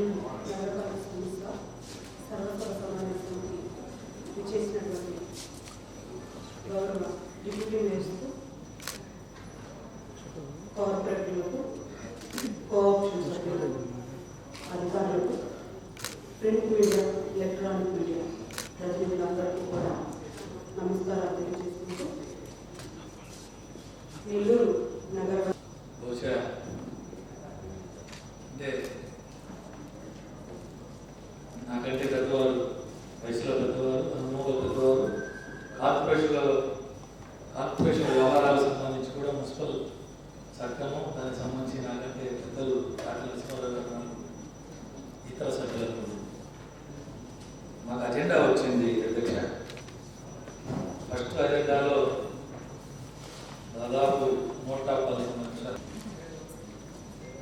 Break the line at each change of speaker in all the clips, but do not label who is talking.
నేను నగరపాలక సంస్థ సర్వసభ సమావేశానికి విచ్చేసినటువంటి గౌరవ డిప్యూటీ మేయర్స్కు
కార్పొరేట్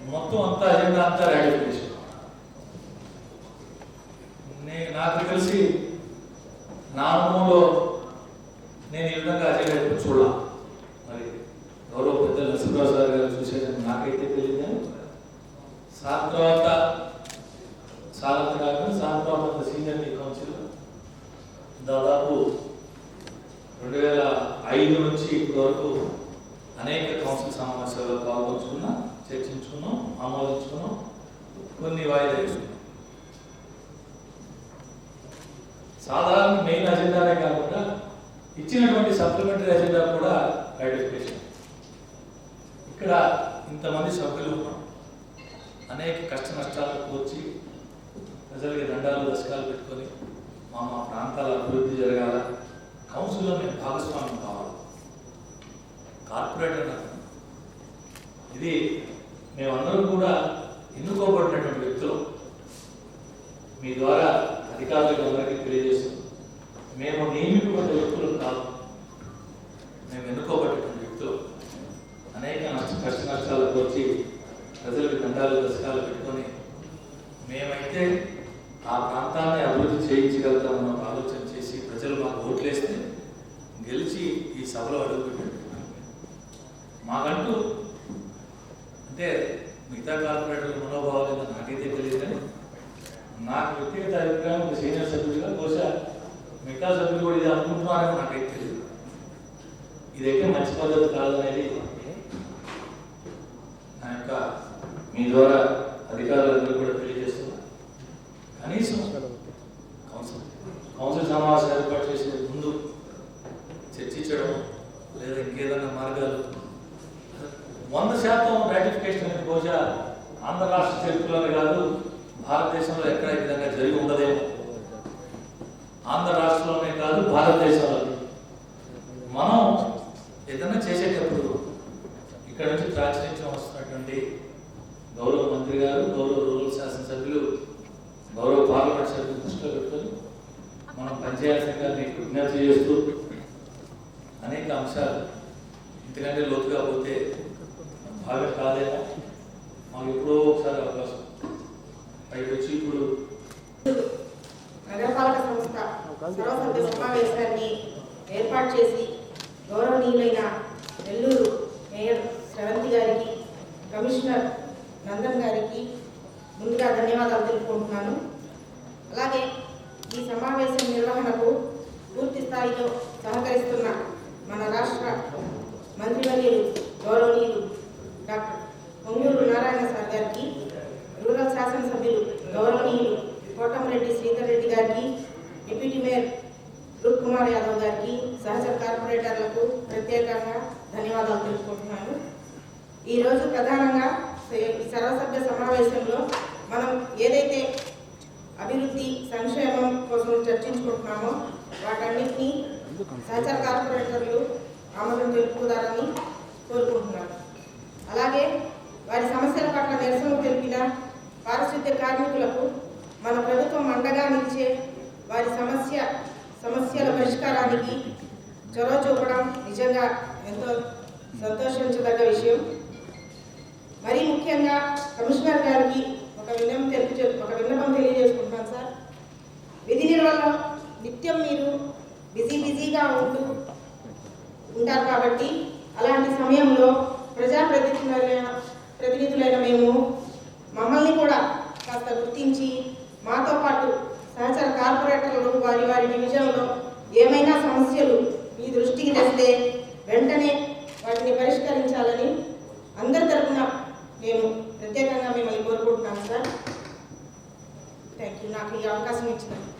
మొత్తం అంతా అజెండా అంతా రాడిఫికేషన్ నేను నాకు తెలిసి నా అనుభవంలో నేను ఈ విధంగా అజెండా ఎప్పుడు మరి గౌరవ పెద్దలు నరసింహరావు సార్ గారు చూసేదని నాకైతే తెలియదు సార్ తర్వాత సార్ అంత కాకుండా సార్ తర్వాత సీనియర్ కౌన్సిల్ దాదాపు రెండు వేల ఐదు నుంచి ఇప్పటి వరకు అనేక కౌన్సిల్ సమావేశాల్లో పాల్గొంచుకున్నా చర్చించుకున్నాం ఆమోదించుకున్నాం. కొన్ని వాయిదా వేసుకున్నాం సాధారణ మెయిన్ అజెండానే కాకుండా ఇచ్చినటువంటి సప్లిమెంటరీ అజెండా కూడా రాటిఫికేషన్ ఇక్కడ ఇంతమంది సభ్యులు ఉన్నాం అనేక కష్ట నష్టాలకు వచ్చి ప్రజలకి దండాలు దశకాలు పెట్టుకొని మా మా ప్రాంతాల అభివృద్ధి జరగాల. కౌన్సిల్లో మేము భాగస్వామ్యం కావాలి. కార్పొరేటర్ ఇది మేమందరం కూడా ఎన్నుకోబడినటువంటి వ్యక్తులు. మీ ద్వారా అధికారులకు అందరికీ తెలియజేస్తాం మేము నియమింపబడ్డ వ్యక్తులు కాదు. మేము ఎన్నుకోబడినటువంటి వ్యక్తులు. అనేక నష్ట కష్ట నష్టాలకు వచ్చి ప్రజలకు దండాలు దశకాలు పెట్టుకొని మేమైతే ఆ ప్రాంతాన్ని అభివృద్ధి చేయించగలుగుతామన్న ఆలోచన చేసి ప్రజలు మాకు ఓట్లేస్తే గెలిచి ఈ సభలో అడుగుపెట్టారు. మాకంటూ అంటే మిగతా కార్పొరేటర్ల మనోభావాలు ఏదో నాకైతే తెలియదు కానీ నాకు వ్యక్తిగత అభిప్రాయం ఒక సీనియర్ సభ్యుడిగా బహుశా మిగతా సభ్యులు కూడా ఇది అనుకుంటున్నారని నాకైతే తెలియదు. ఇదైతే మంచి పద్ధతి కాదనేది నా యొక్క మీ ద్వారా అధికారులందరూ కూడా శాతం రాటిఫికేషన్ అనేది బహుశా ఆంధ్ర రాష్ట్ర చరిత్రలోనే కాదు భారతదేశంలో ఎక్కడ ఈ విధంగా జరిగి ఉండదేమో. ఆంధ్ర రాష్ట్రంలోనే కాదు భారతదేశంలో మనం ఏదైనా చేసేటప్పుడు ఇక్కడ నుంచి ప్రాచుర్యం వస్తున్నటువంటి గౌరవ మంత్రి గారు గౌరవ రూరల్ శాసనసభ్యులు గౌరవ పార్లమెంట్ సభ్యులు దృష్టిలో పెట్టుకొని మనం పనిచేయాల్సిందిగా మీకు విజ్ఞప్తి చేస్తూ అనేక అంశాలు ఇంతకంటే లోతుగా పోతే భాగం కాలేదా? మాకు ఎప్పుడో ఒకసారి అవకాశం. పైకి వచ్చి ఇప్పుడు
నగరపాలక సంస్థ సర్వసభ్య సమావేశాన్ని ఏర్పాటు చేసి గౌరవనీయులైన నెల్లూరు మేయర్ శ్రవంతి గారికి కమిషనర్ నందన్ గారికి ముందుగా ధన్యవాదాలు తెలుపుకుంటున్నాను. అలాగే ఈ సమావేశం నిర్వహణకు పూర్తి స్థాయిలో సహకరిస్తున్న మన రాష్ట్ర మంత్రివర్యులు గౌరవనీయులు డాక్టర్ పొంగూరు నారాయణ సార్ గారికి రూరల్ శాసనసభ్యులు గౌరవనీయులు రెడ్డి శ్రీధర్ రెడ్డి గారికి డిప్యూటీ మేయర్ రూప్ కుమార్ యాదవ్ గారికి సహచర కార్పొరేటర్లకు ప్రత్యేకంగా ధన్యవాదాలు తెలుసుకుంటున్నాను ఈరోజు ప్రధానంగా సర్వసభ్య సమావేశంలో మనం ఏదైతే అభివృద్ధి సంక్షేమం కోసం చర్చించుకుంటున్నామో వాటన్నిటినీ సహచర కార్పొరేటర్లు ఆమోదం తెలుపుతారని కోరుకుంటున్నాను. అలాగే వారి సమస్యల పట్ల నిరసన తెలిపిన పారిశుద్ధ్య కార్మికులకు అండగా నిలిచే వారి సమస్య సమస్యల పరిష్కారానికి చొరవ చూపడం నిజంగా ఎంతో సంతోషించదగ్గ విషయం. మరీ ముఖ్యంగా కమిషనర్ గారికి ఒక విన్నపం తెలుపు ఒక విన్నపం తెలియజేసుకుంటున్నాను సార్. విధి నిర్వహణ నిత్యం మీరు బిజీ బిజీగా ఉంటూ ఉంటారు కాబట్టి అలాంటి సమయంలో ప్రజాప్రతినిధుల వెంటనే వాటిని పరిష్కరించాలని అందరి తరఫున మేము ప్రత్యేకంగా మిమ్మల్ని కోరుకుంటున్నాం సార్. థ్యాంక్ యూ నాకు ఈ అవకాశం ఇచ్చినందుకు.